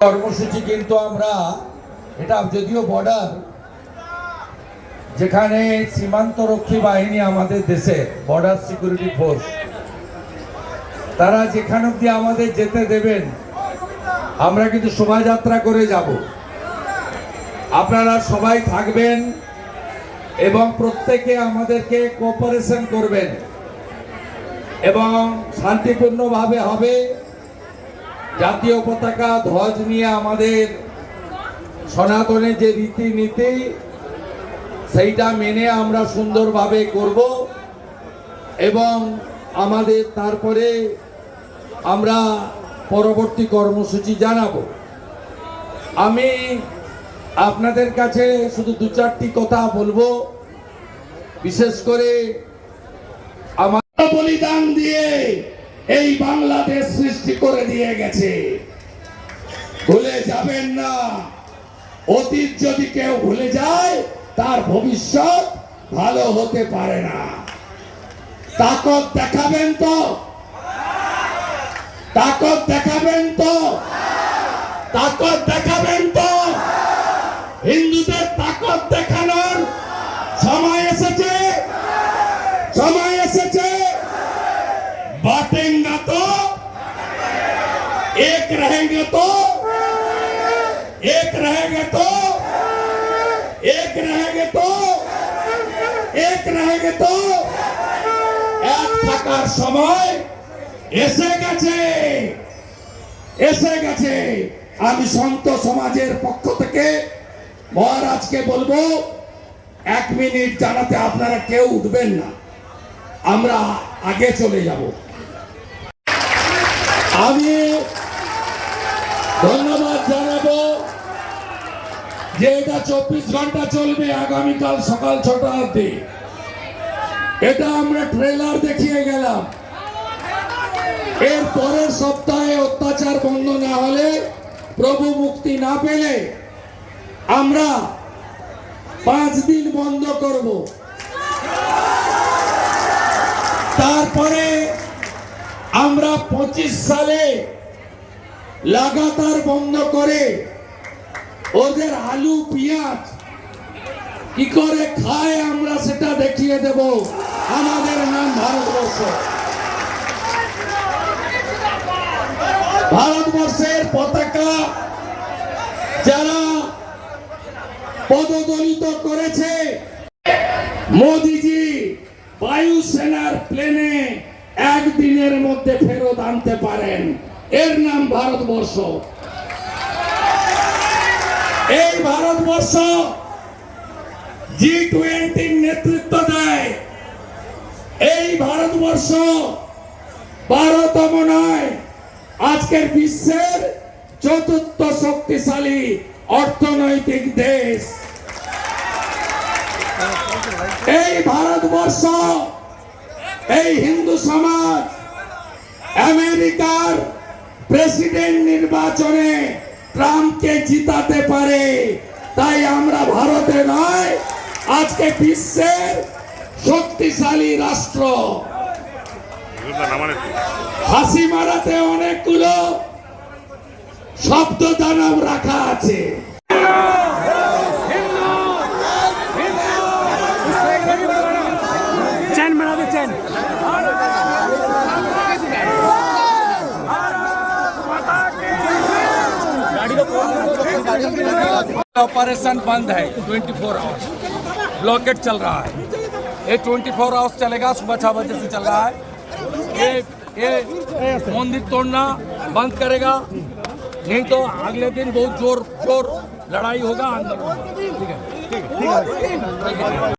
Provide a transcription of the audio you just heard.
কর্মসূচি কিন্তু আমরা এটা যদিও বর্ডার যেখানে সীমান্তরক্ষী বাহিনী আমাদের দেশে বর্ডার সিকিউরিটি ফোর্স তারা যেখানে অব্দি আমাদের যেতে দেবেন আমরা কিন্তু শোভাযাত্রা করে যাব। আপনারা সবাই থাকবেন এবং প্রত্যেকে আমাদেরকে কোঅপারেশন করবেন। এবং শান্তিপূর্ণভাবে হবে। জাতীয় পতাকা ধ্বজ নিয়ে আমাদের সনাতনের যে রীতিনীতি, সেইটা মেনে আমরা সুন্দরভাবে করব। এবং আমাদের তারপরে আমরা পরবর্তী কর্মসূচি জানাব। আমি আপনাদের কাছে শুধু দু চারটি কথা বলব। বিশেষ করে আমার বলিদান দিয়ে এই বাংলাদেশ সৃষ্টি করে দিয়ে গেছে। ভুলে যাবেন না, অতীত যদি কেউ ভুলে যায়, তার ভবিষ্যৎ ভালো হতে পারে না। তাকত দেখাবেন তো। তাকত দেখাবেন তো তাকত দেখাবেন তো হিন্দুদের তাকত দেখানোর সময় এসেছে সময় এসেছে बांटेंगे तो एक रहेंगे तो एक रहेंगे तो एक रहेंगे तो एक रहेंगे तो এক থাকার সময় এসে গেছে। এসে গেছে। আমি সন্ত সমাজের পক্ষ থেকে মহারাজকে বলব, এক মিনিট জানাতে আপনারা কেউ উঠবেন না। আমরা আগে চলে যাব। আমি ধন্যবাদ জানাব যে এটা চব্বিশ ঘণ্টা চলবে আগামীকাল সকাল ছটা অব্দি এটা আমরা ট্রেলার দেখিয়ে গেলাম। এর পরের সপ্তাহে অত্যাচার বন্ধ না হলে প্রভু মুক্তি না পেলে আমরা পাঁচ দিন বন্ধ করব। তারপরে আমরা পঁচিশ সালে লাগাতার বন্ধ করে ওদের আলু, পেঁয়াজ কি করে খায় আমরা সেটা দেখিয়ে দেব। আমাদের নাম ভারতবর্ষ। ভারতবর্ষের পতাকা যারা পদদলিত করেছে, মোদিজি বায়ুসেনার প্লেনে একদিনের মধ্যে ফেরত আনতে পারেন। এর নাম ভারতবর্ষ। এই ভারতবর্ষ জি টোয়েন্টির নেতৃত্ব দেয়। এই ভারতবর্ষ বারোতম নয় আজকের বিশ্বের চতুর্থ শক্তিশালী অর্থনৈতিক দেশ। এই ভারতবর্ষ, এই হিন্দু সমাজ, আমেরিকার প্রেসিডেন্ট নির্বাচনে ট্রাম্পকে জিতাতে পারে, তাই আমরা ভারতে নয়, আজকে বিশ্বের শক্তিশালী রাষ্ট্র। হাসি মারাতে অনেকগুলো শব্দ দানব রাখা আছে चैन बना दे चैन ऑपरेशन बंद है 24 आवर्स ब्लॉकेट चल रहा है ये 24 आवर्स चलेगा सुबह छह बजे से चल रहा है ये ये मंदिर तोड़ना बंद करेगा। नहीं तो अगले दिन बहुत ज़ोर ज़ोर लड़ाई होगा आंदोलन। ठीक है। ठीक है।